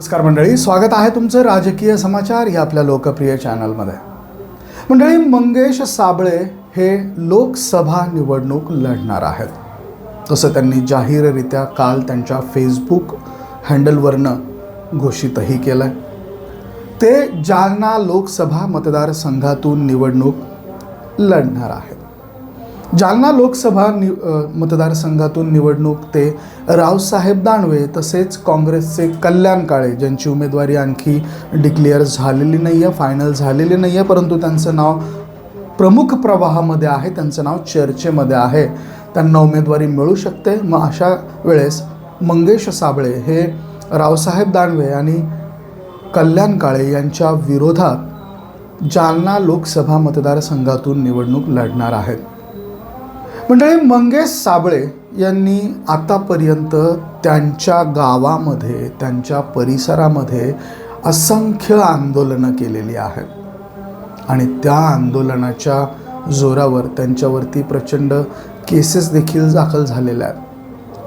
नमस्कार मंडळी स्वागत आहे तुमचं राजकीय समाचार या आपल्या लोकप्रिय चॅनलमध्ये. मंडळी मंगेश साबळे हे लोकसभा निवडणूक लढणार आहेत. तसं त्यांनी जाहीररित्या काल त्यांच्या फेसबुक हँडलवरनं घोषितही केलं आहे ते जालना लोकसभा मतदारसंघातून निवडणूक लढणार आहेत. जालना लोकसभा नि मतदारसंघातून निवडणूक ते रावसाहेब दानवे तसेच काँग्रेसचे कल्याण काळे ज्यांची उमेदवारी आणखी डिक्लेअर झालेली नाही आहे फायनल झालेली नाही आहे परंतु त्यांचं नाव प्रमुख प्रवाहामध्ये आहे त्यांचं नाव चर्चेमध्ये आहे. त्यांना उमेदवारी मिळू शकते. मग अशा वेळेस मंगेश साबळे हे रावसाहेब दानवे आणि कल्याण काळे यांच्या विरोधात जालना लोकसभा मतदारसंघातून निवडणूक लढणार आहेत. मंडळी मंगेश साबळे यांनी आतापर्यंत त्यांच्या गावामध्ये त्यांच्या परिसरामध्ये असंख्य आंदोलनं केलेली आहेत. आणि त्या आंदोलनाच्या जोरावर त्यांच्यावरती प्रचंड केसेस देखील दाखल झालेल्या आहेत.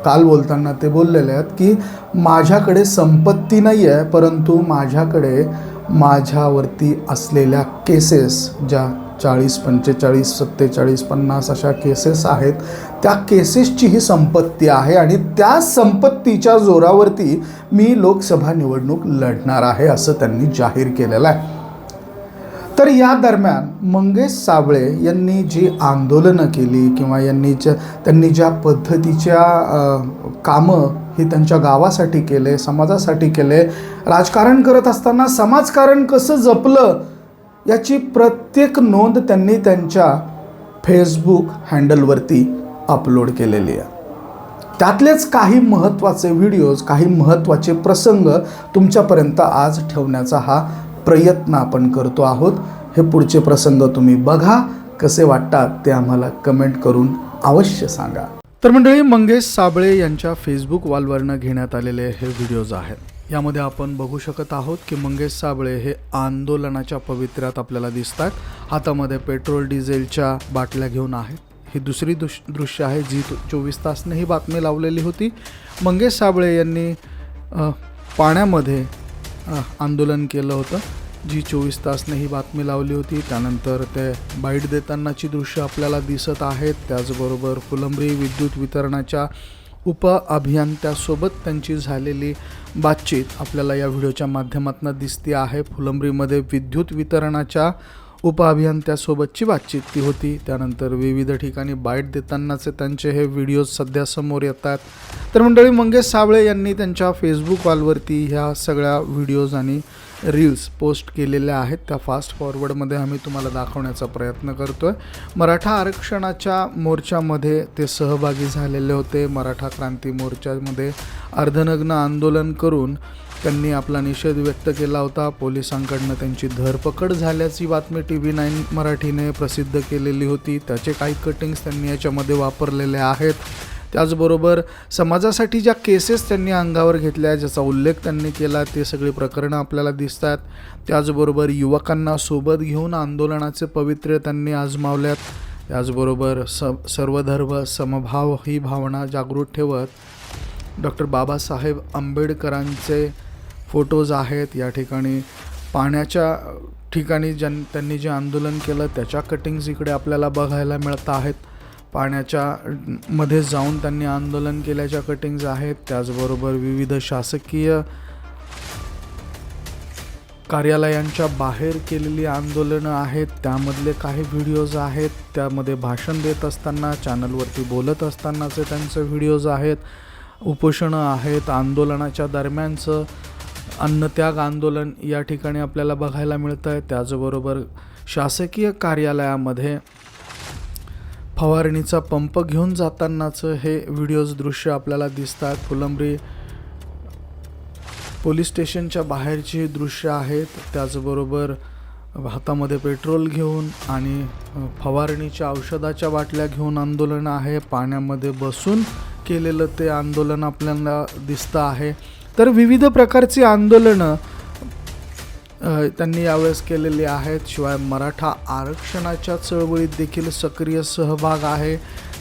काल बोलताना ते बोललेले आहेत की माझ्याकडे संपत्ती नाही आहे परंतु माझ्याकडे माझ्यावरती असलेल्या केसेस ज्या चाळीस पंचेचाळीस सत्तेचाळीस पन्नास अशा केसेस आहेत. त्या केसेसची ही संपत्ती आहे आणि त्या संपत्तीच्या जोरावरती मी लोकसभा निवडणूक लढणार आहे असं त्यांनी जाहीर केलेलं आहे. तर या दरम्यान मंगेश साबळे यांनी जी आंदोलनं केली किंवा यांनी ज्या त्यांनी ज्या पद्धतीच्या कामं ही त्यांच्या गावासाठी केले समाजासाठी केले राजकारण करत असताना समाजकारण कसं जपलं याची प्रत्येक नोंद त्यांनी त्यांच्या फेसबुक हँडलवरती अपलोड केलेली आहे. त्यातलेच काही महत्त्वाचे व्हिडिओज काही महत्त्वाचे प्रसंग तुमच्यापर्यंत आज ठेवण्याचा हा प्रयत्न आपण करतो आहोत. हे पुढचे प्रसंग तुम्ही बघा. कसे वाटतात ते आम्हाला कमेंट करून अवश्य सांगा. तर मंडळी मंगेश साबळे यांच्या फेसबुक वॉलवरनं घेण्यात आलेले हे व्हिडिओज आहेत. यामध्ये आपण बघू शकत आहोत की मंगेश साबळे हे आंदोलनाच्या पवित्र्यात आपल्याला दिसत आहेत हातामध्ये पेट्रोल डिझेलच्या बाटल्या घेऊन आहेत ही दुसरी दुश दृश्य आहे जी चोवीस तासने ही बातमी लावलेली होती. मंगेश साबळे यांनी पाण्यामध्ये आंदोलन केलं होतं. जी चोवीस तासने ही बातमी लावली होती त्यानंतर ते बाईट देतानाची दृश्य आपल्याला दिसत आहेत. त्याचबरोबर फुलंब्री विद्युत वितरणाच्या उप अभियंत्यासोबत त्यांची झालेली बातचीत आपल्याला या व्हिडिओच्या माध्यमातून दिसते आहे. फुलंब्रीमध्ये विद्युत वितरणाच्या उप अभियंत्यासोबतची बातचीत ती होती. त्यानंतर विविध ठिकाणी बाईट देतानाचे त्यांचे हे व्हिडिओज सध्या समोर येतात तर मंडळी मंगेश साबळे यांनी त्यांच्या फेसबुक वॉलवरती ह्या सगळ्या व्हिडिओज आणि रील्स पोस्ट केलेल्या आहेत. त्या फास्ट फॉरवर्डमध्ये आम्ही तुम्हाला दाखवण्याचा प्रयत्न करतो आहे मराठा आरक्षणाच्या मोर्चामध्ये ते सहभागी झालेले होते. मराठा क्रांती मोर्चामध्ये अर्धनग्न आंदोलन करून त्यांनी आपला निषेध व्यक्त केला होता. पोलिसांकडनं त्यांची धरपकड झाल्याची बातमी टी व्ही नाईन मराठीने प्रसिद्ध केलेली होती. त्याचे काही कटिंग्स त्यांनी याच्यामध्ये वापरलेले आहेत. त्याचबरोबर समाजासाठी ज्या केसेस त्यांनी अंगावर घेतल्या ज्याचा उल्लेख त्यांनी केला ते सगळी प्रकरणं आपल्याला दिसतात. त्याचबरोबर युवकांना सोबत घेऊन आंदोलनाचे पवित्र्य त्यांनी आजमावल्यात. त्याचबरोबर स सर्वधर्म समभाव ही भावना जागृत ठेवत डॉक्टर बाबासाहेब आंबेडकरांचे फोटोज आहेत. या ठिकाणी पाण्याच्या ठिकाणी ज्यां त्यांनी जे आंदोलन केलं त्याच्या कटिंग्ज इकडे आपल्याला बघायला मिळत आहेत. पाण्याच्या मध्ये जाऊन त्यांनी आंदोलन केल्याच्या कटिंग्ज आहेत. त्याचबरोबर विविध शासकीय कार्यालयांच्या बाहेर केलेली आंदोलनं आहेत. त्यामधले काही व्हिडिओज आहेत. त्यामध्ये भाषण देत असताना चॅनलवरती बोलत असतानाचे त्यांचे व्हिडिओज आहेत. उपोषणं आहेत. आंदोलनाच्या दरम्यानचं अन्नत्याग आंदोलन या ठिकाणी आपल्याला बघायला मिळतं आहे त्याचबरोबर शासकीय कार्यालयामध्ये फवारणीचा पंप घेऊन जातानाचं हे व्हिडिओज दृश्य आपल्याला दिसतात. फुलंब्री पोलीस स्टेशनच्या बाहेरची दृश्य आहेत. त्याचबरोबर हातामध्ये पेट्रोल घेऊन आणि फवारणीच्या औषधाच्या बाटल्या घेऊन आंदोलन आहे. पाण्यामध्ये बसून केलेलं ते आंदोलन आपल्याला दिसतं आहे. तर विविध प्रकारची आंदोलनं त्यांनी यावेळेस केलेली आहेत. शिवाय मराठा आरक्षणाच्या चळवळीत देखील सक्रिय सहभाग आहे.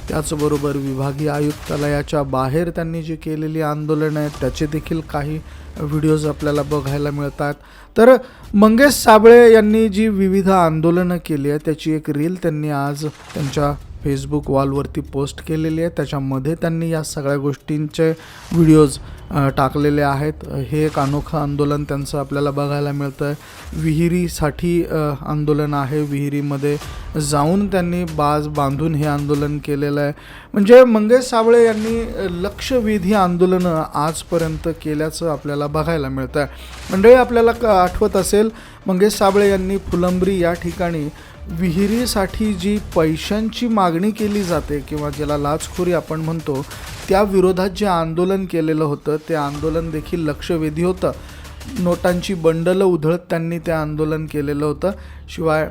त्याचबरोबर विभागीय आयुक्तालयाच्या बाहेर त्यांनी जी केलेली आंदोलनं आहेत त्याचे देखील काही व्हिडिओज आपल्याला बघायला मिळतात. तर मंगेश साबळे यांनी जी विविध आंदोलनं केली आहेत त्याची एक रील त्यांनी आज त्यांच्या फेसबुक वॉलवरती पोस्ट केलेली आहे. त्याच्यामध्ये त्यांनी या सगळ्या गोष्टींचे व्हिडिओज टाकलेले आहेत. हे एक अनोखं आंदोलन त्यांचं आपल्याला बघायला मिळतं आहे विहिरीसाठी आंदोलन आहे. विहिरीमध्ये जाऊन त्यांनी बाज बांधून हे आंदोलन केलेलं आहे. म्हणजे मंगेश साबळे यांनी लक्षवेधी आंदोलनं आजपर्यंत केल्याचं आपल्याला बघायला मिळतं आहे मंडळी आपल्याला क आठवत असेल मंगेश साबळे यांनी फुलंब्री या ठिकाणी विहिरीसाठी जी पैशांची मागणी केली जाते किंवा ज्याला लाचखोरी आपण म्हणतो त्या विरोधात जे आंदोलन केलेलं होतं ते आंदोलन देखील लक्षवेधी होतं. नोटांची बंडलं उधळत त्यांनी ते आंदोलन केलेलं होतं. शिवाय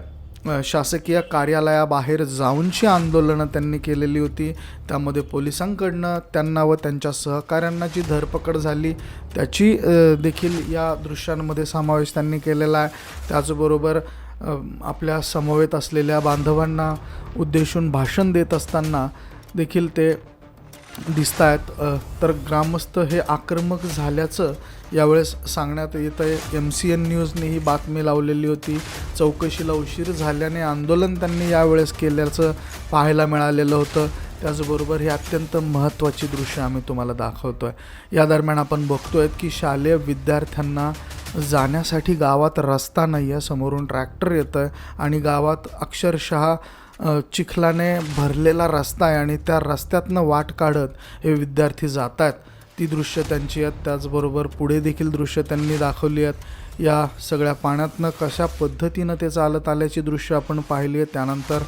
शासकीय कार्यालयाबाहेर जाऊनची आंदोलनं त्यांनी केलेली होती. त्यामध्ये पोलिसांकडनं त्यांना व त्यांच्या सहकाऱ्यांना जी धरपकड झाली त्याची देखील या दृश्यांमध्ये समावेश त्यांनी केलेला आहे. त्याचबरोबर आपल्या समवेत असलेल्या बांधवांना उद्देशून भाषण देत असताना देखील ते दिसत आहेत तर ग्रामस्थ हे आक्रमक झाल्याचं यावेळेस सांगण्यात येतं आहे. एम सी एन न्यूजने ही बातमी लावलेली होती. चौकशीला उशीर झाल्याने आंदोलन त्यांनी यावेळेस केल्याचं पाहायला मिळालेलं होतं. त्याचबरोबर ही अत्यंत महत्त्वाची दृश्य आम्ही तुम्हाला दाखवतो आहे या दरम्यान आपण बघतो आहेत की शालेय विद्यार्थ्यांना जाण्यासाठी गावात रस्ता नाही आहे समोरून ट्रॅक्टर येतं आहे आणि गावात अक्षरशः चिखलाने भरलेला रस्ता आहे आणि त्या रस्त्यातनं वाट काढत हे विद्यार्थी जात आहेत ती दृश्य त्यांची आहेत. त्याचबरोबर पुढे देखील दृश्य त्यांनी दाखवली आहेत. या सगळ्या पाण्यातनं कशा पद्धतीनं ते चालत आल्याची दृश्य आपण पाहिली आहेत त्यानंतर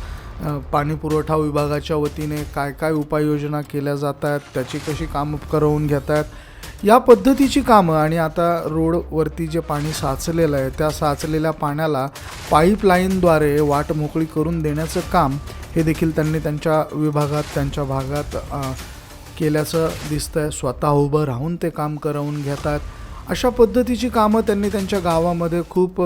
पाणी पुरवठा विभागाच्या वतीने काय काय उपाययोजना केल्या जात आहेत त्याची कशी कामं करवून घेत आहेत या पद्धतीची कामं आणि आता रोडवरती जे पाणी साचलेलं आहे त्या साचलेल्या पाण्याला पाईपलाईनद्वारे वाट मोकळी करून देण्याचं काम हे देखील त्यांनी त्यांच्या विभागात त्यांच्या भागात केल्याचं केल्याचं दिसतंय. स्वतः उभं राहून ते काम करवून घेतात. अशा पद्धतीची कामं त्यांनी त्यांच्या गावामध्ये खूप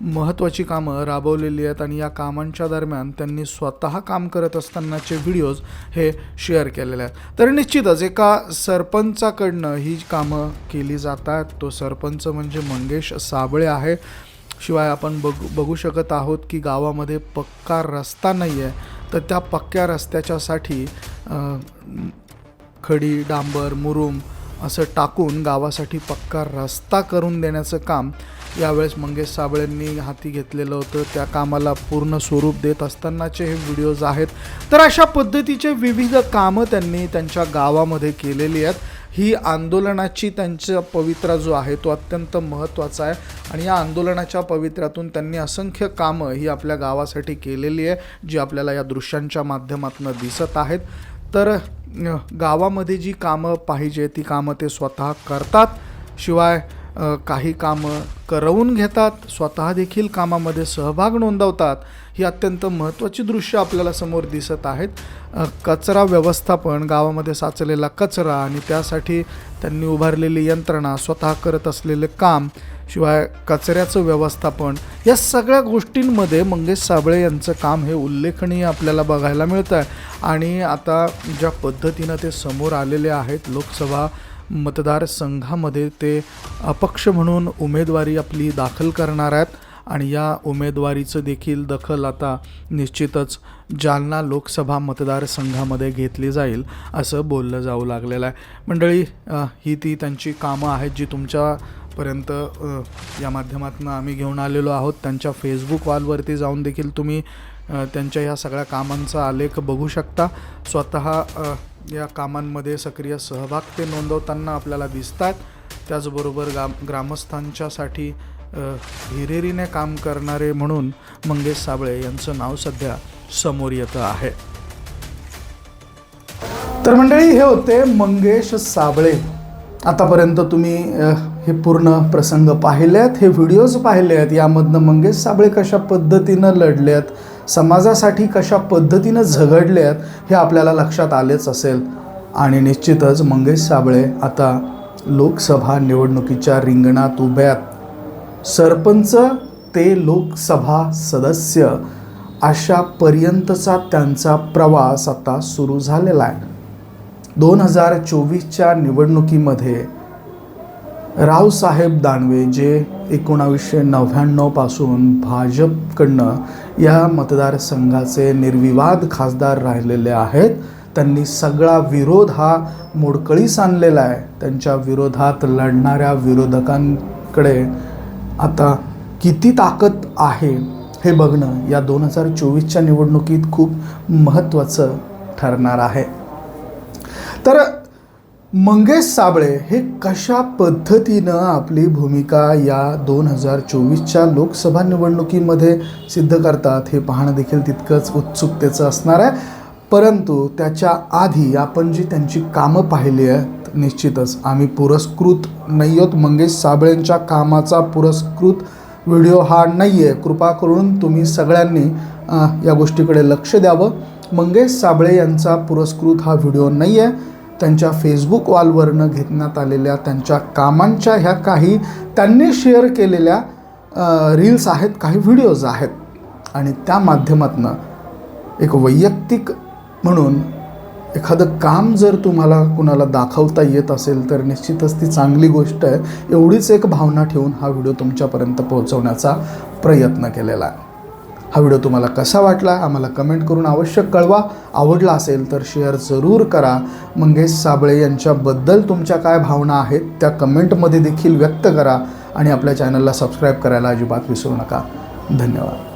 महत्त्वाची कामं राबवलेली आहेत आणि या कामांच्या दरम्यान त्यांनी स्वतः काम करत असतानाचे व्हिडिओज हे शेअर केलेले आहेत. तर निश्चितच एका सरपंचाकडनं ही कामं केली जातात. तो सरपंच म्हणजे मंगेश साबळे आहे. शिवाय आपण बघू बघू शकत आहोत की गावामध्ये पक्का रस्ता नाही आहे तर त्या पक्क्या रस्त्याच्यासाठी खडी डांबर मुरुम असं टाकून गावासाठी पक्का रस्ता करून देण्याचं काम यावेळेस मंगेश साबळेंनी हाती घेतलेलं होतं. त्या कामाला पूर्ण स्वरूप देत असतानाचे हे व्हिडिओज आहेत. तर अशा पद्धतीचे विविध कामं त्यांनी त्यांच्या गावामध्ये केलेली आहेत. ही आंदोलनाची त्यांचा पवित्रा जो आहे तो अत्यंत महत्त्वाचा आहे. आणि या आंदोलनाच्या पवित्र्यातून त्यांनी असंख्य कामं ही आपल्या गावासाठी केलेली आहे जी आपल्याला या दृश्यांच्या माध्यमातून दिसत आहेत. तर गावामध्ये जी कामं पाहिजे ती कामं ते स्वतः करतात. शिवाय काही कामं करवून घेतात स्वतः देखील कामामध्ये सहभाग नोंदवतात ही अत्यंत महत्त्वाची दृश्य आपल्याला समोर दिसत आहेत. कचरा व्यवस्थापन गावामध्ये साचलेला कचरा आणि त्यासाठी त्यांनी उभारलेली यंत्रणा स्वतः करत असलेले काम शिवाय कचऱ्याचं व्यवस्थापन या सगळ्या गोष्टींमध्ये मंगेश साबळे यांचं काम हे उल्लेखनीय आपल्याला बघायला मिळतं आहे आणि आता ज्या पद्धतीनं ते समोर आलेले आहेत लोकसभा मतदारसंघामध्ये ते अपक्ष म्हणून उमेदवारी आपली दाखल करणार आहेत आणि या उमेदवारीचं देखील दखल आता निश्चितच जालना लोकसभा मतदारसंघामध्ये घेतली जाईल असं बोललं जाऊ लागलेलं आहे. मंडळी ही ती त्यांची कामं आहेत जी तुमच्यापर्यंत या माध्यमातून आम्ही घेऊन आलेलो आहोत. त्यांच्या फेसबुक वॉलवरती जाऊन देखील तुम्ही त्यांच्या ह्या सगळ्या कामांचा आलेख बघू शकता. स्वतः या कामांमध्ये सक्रिय सहभाग ते नोंदवताना आपल्याला दिसतात. त्याचबरोबर ग्राम ग्रामस्थांच्यासाठी हिरेरीने काम करणारे म्हणून मंगेश साबळे यांचं नाव सध्या समोर येतं आहे. तर मंडळी हे होते मंगेश साबळे. आतापर्यंत तुम्ही हे पूर्ण प्रसंग पाहिले आहेत हे व्हिडिओज पाहिले आहेत यामधनं मंगेश साबळे कशा पद्धतीनं लढले आहेत समाजासाठी कशा पद्धतीनं झगडले आहेत हे आपल्याला लक्षात आलेच असेल. आणि निश्चितच मंगेश साबळे आता लोकसभा निवडणुकीच्या रिंगणात उभ्यात सरपंच ते लोकसभा सदस्य. अशा पर्यंतचा त्यांचा प्रवास आता सुरू झालेला आहे. दोन हजार चोवीसच्या निवडणुकीमध्ये रावसाहेब दानवे जे एकोणावीसशे नव्याण्णवपासून भाजपकडनं या मतदारसंघाचे निर्विवाद खासदार राहिलेले आहेत. त्यांनी सगळा विरोध हा मोडकळीस आणलेला आहे. त्यांच्या विरोधात लढणाऱ्या विरोधकांकडे आता किती ताकद आहे हे बघणं या दोन हजार चोवीसच्या निवडणुकीत खूप महत्त्वाचं ठरणार आहे. तर मंगेश साबळे हे कशा पद्धतीनं आपली भूमिका या दोन हजार चोवीसच्या लोकसभा निवडणुकीमध्ये सिद्ध करतात हे पाहणं देखील तितकंच उत्सुकतेचं असणार आहे. परंतु त्याच्या आधी आपण जी त्यांची कामं पाहिली आहेत निश्चितच आम्ही पुरस्कृत नाही आहोत. मंगेश साबळेंच्या कामाचा पुरस्कृत व्हिडिओ हा नाही आहे कृपा करून तुम्ही सगळ्यांनी या गोष्टीकडे लक्ष द्यावं. मंगेश साबळे यांचा पुरस्कृत हा व्हिडिओ नाही आहे त्यांच्या फेसबुक वॉलवरनं घेण्यात आलेल्या त्यांच्या कामांच्या ह्या काही त्यांनी शेअर केलेल्या रील्स आहेत काही व्हिडिओज आहेत. आणि त्या माध्यमातनं एक वैयक्तिक म्हणून एखादं काम जर तुम्हाला कुणाला दाखवता येत असेल तर निश्चितच ती चांगली गोष्ट आहे. एवढीच एक भावना ठेवून हा व्हिडिओ तुमच्यापर्यंत पोहोचवण्याचा प्रयत्न केलेला आहे. हा व्हिडिओ तुम्हाला कसा वाटला आम्हाला कमेंट करून अवश्य कळवा. आवडला असेल तर शेअर जरूर करा. मंगेश साबळे यांच्याबद्दल तुमच्या काय भावना आहेत त्या कमेंटमध्ये देखील व्यक्त करा आणि आपल्या चॅनलला सबस्क्राईब करायला अजिबात विसरू नका. धन्यवाद.